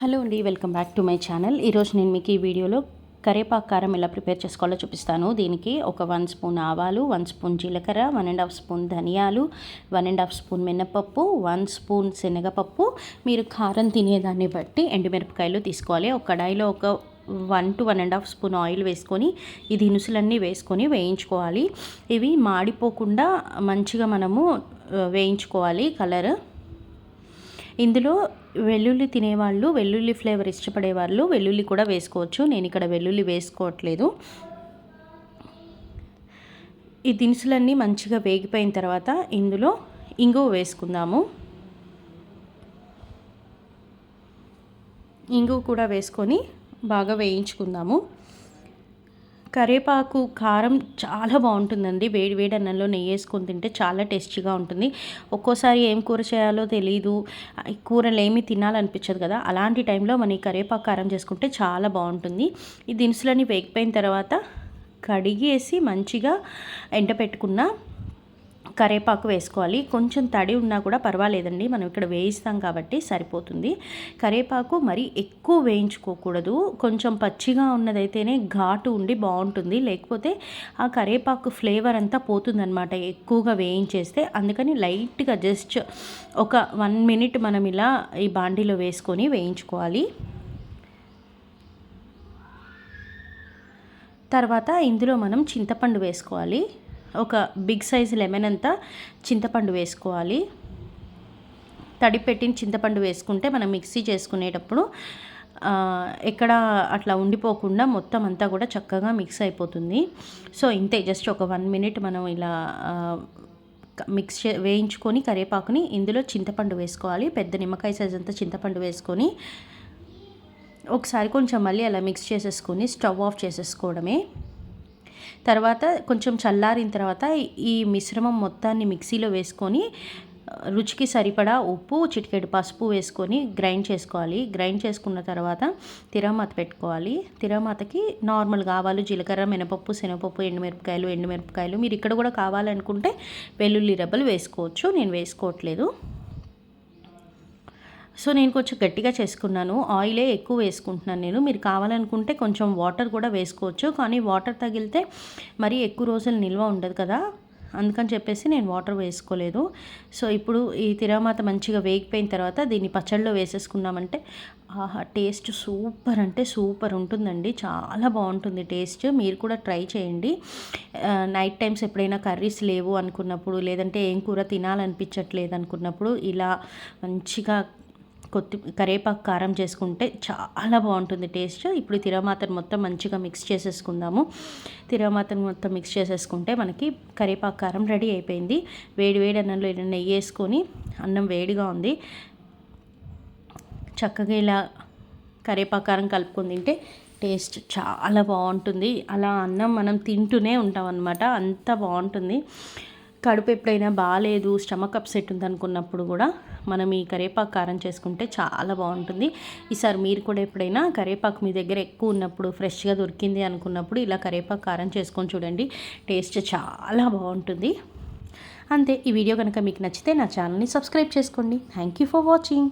Hello అండి welcome back to my channel. ఈరోజు నేను మీకు ఈ వీడియోలో కరేపాకు కారం ఎలా ప్రిపేర్ చేసుకోవాలో చూపిస్తాను. దీనికి ఒక వన్ స్పూన్ ఆవాలు వన్ స్పూన్ జీలకర్ర వన్ అండ్ హాఫ్ స్పూన్ ధనియాలు వన్ అండ్ హాఫ్ స్పూన్ మినపప్పు వన్ స్పూన్ శనగపప్పు. మీరు కారం తినేదాన్ని బట్టి ఎండుమిరపకాయలు తీసుకోవాలి. ఒక కడాయిలో ఒక one two one and half spoon oil వేసుకొని ఈ దినుసులన్నీ వేసుకొని వేయించుకోవాలి. ఇవి మాడిపోకుండా మంచిగా మనము వేయించుకోవాలి కలర్. ఇందులో వెల్లుల్లి తినేవాళ్ళు వెల్లుల్లి ఫ్లేవర్ ఇష్టపడే వాళ్ళు వెల్లుల్లి కూడా వేసుకోవచ్చు. నేను ఇక్కడ వెల్లుల్లి వేసుకోవట్లేదు. ఈ దినుసులన్నీ మంచిగా వేగిపోయిన తర్వాత ఇందులో ఇంగువ వేసుకుందాము. ఇంగువ కూడా వేసుకొని బాగా వేయించుకుందాము. కరేపాకు కారం చాలా బాగుంటుందండి. వేడి వేడి అన్నంలో నెయ్యి వేసుకొని తింటే చాలా టేస్టీగా ఉంటుంది. ఒక్కోసారి ఏం కూర చేయాలో తెలియదు కూరలు ఏమి తినాలనిపించదు కదా. అలాంటి టైంలో మన ఈ కరేపాకు కారం చేసుకుంటే చాలా బాగుంటుంది. ఈ దినుసులని వేగిపోయిన తర్వాత కడిగేసి మంచిగా ఎండపెట్టుకున్న కరేపాకు వేసుకోవాలి. కొంచెం తడి ఉన్నా కూడా పర్వాలేదండి. మనం ఇక్కడ వేయిస్తాం కాబట్టి సరిపోతుంది. కరేపాకు మరి ఎక్కువ వేయించుకోకూడదు. కొంచెం పచ్చిగా ఉన్నదైతేనే ఘాటు ఉండి బాగుంటుంది. లేకపోతే ఆ కరేపాకు ఫ్లేవర్ అంతా పోతుందనమాట ఎక్కువగా వేయించేస్తే. అందుకని లైట్గా జస్ట్ ఒక వన్ మినిట్ మనం ఇలా ఈ బాండీలో వేసుకొని వేయించుకోవాలి. తర్వాత ఇందులో మనం చింతపండు వేసుకోవాలి. ఒక బిగ్ సైజ్ లెమన్ అంతా చింతపండు వేసుకోవాలి. తడి పెట్టిన చింతపండు వేసుకుంటే మనం మిక్సీ చేసుకునేటప్పుడు ఎక్కడ అట్లా ఉండిపోకుండా మొత్తం అంతా కూడా చక్కగా మిక్స్ అయిపోతుంది. సో ఇంతే జస్ట్ ఒక వన్ మినిట్ మనం ఇలా మిక్స్ వేయించుకొని కరివేపాకుని ఇందులో చింతపండు వేసుకోవాలి. పెద్ద నిమ్మకాయ సైజ్ అంతా చింతపండు వేసుకొని ఒకసారి కొంచెం మళ్ళీ అలా మిక్స్ చేసేసుకొని స్టవ్ ఆఫ్ చేసేసుకోవడమే. తర్వాత కొంచెం చల్లారిన తర్వాత ఈ మిశ్రమం మొత్తాన్ని మిక్సీలో వేసుకొని రుచికి సరిపడా ఉప్పు చిటికెడు పసుపు వేసుకొని గ్రైండ్ చేసుకోవాలి. గ్రైండ్ చేసుకున్న తర్వాత తిరమాత పెట్టుకోవాలి. తిరమాతకి నార్మల్గా ఆవాలు జీలకర్ర మినపప్పు శనగపప్పు ఎండుమిరపకాయలు ఎండుమిరపకాయలు. మీరు ఇక్కడ కూడా కావాలనుకుంటే వెల్లుల్లి రెబ్బలు వేసుకోవచ్చు. నేను వేసుకోవట్లేదు. సో నేను కొంచెం గట్టిగా చేసుకున్నాను. ఆయిలే ఎక్కువ వేసుకుంటున్నాను నేను. మీరు కావాలనుకుంటే కొంచెం వాటర్ కూడా వేసుకోవచ్చు. కానీ వాటర్ తగిలితే మరీ ఎక్కువ రోజులు నిల్వ ఉండదు కదా. అందుకని చెప్పేసి నేను వాటర్ వేసుకోలేదు. సో ఇప్పుడు ఈ తిరామాత మంచిగా వేగిపోయిన తర్వాత దీన్ని పచ్చళ్ళలో వేసేసుకున్నామంటే ఆహా టేస్ట్ సూపర్ అంటే సూపర్ ఉంటుందండి. చాలా బాగుంటుంది టేస్ట్. మీరు కూడా ట్రై చేయండి. నైట్ టైమ్స్ ఎప్పుడైనా కర్రీస్ లేవు అనుకున్నప్పుడు లేదంటే ఏం కూర తినాలనిపించట్లేదు అనుకున్నప్పుడు ఇలా మంచిగా కొత్తి కరేపాకు కారం చేసుకుంటే చాలా బాగుంటుంది టేస్ట్. ఇప్పుడు తిరమాతను మొత్తం మంచిగా మిక్స్ చేసేసుకుందాము. తిరమాతను మొత్తం మిక్స్ చేసేసుకుంటే మనకి కరేపాకు కారం రెడీ అయిపోయింది. వేడి వేడి అన్నంలో నెయ్యి వేసుకొని అన్నం వేడిగా ఉంది. చక్కగా ఇలా కరేపాకు కారం కలుపుకొని తింటే టేస్ట్ చాలా బాగుంటుంది. అలా అన్నం మనం తింటూనే ఉంటాం అనమాట అంత బాగుంటుంది. కడుపు ఎప్పుడైనా బాగాలేదు స్టమక్ అప్సెట్ ఉందనుకున్నప్పుడు కూడా మనం ఈ కరేపాకు కారం చేసుకుంటే చాలా బాగుంటుంది. ఈసారి మీరు కూడా ఎప్పుడైనా కరేపాకు మీ దగ్గర ఎక్కువ ఉన్నప్పుడు ఫ్రెష్గా దొరికింది అనుకున్నప్పుడు ఇలా కరేపాకు కారం చేసుకొని చూడండి. టేస్ట్ చాలా బాగుంటుంది. అంతే ఈ వీడియో కనుక మీకు నచ్చితే నా ఛానల్ని సబ్స్క్రైబ్ చేసుకోండి. Thank you for watching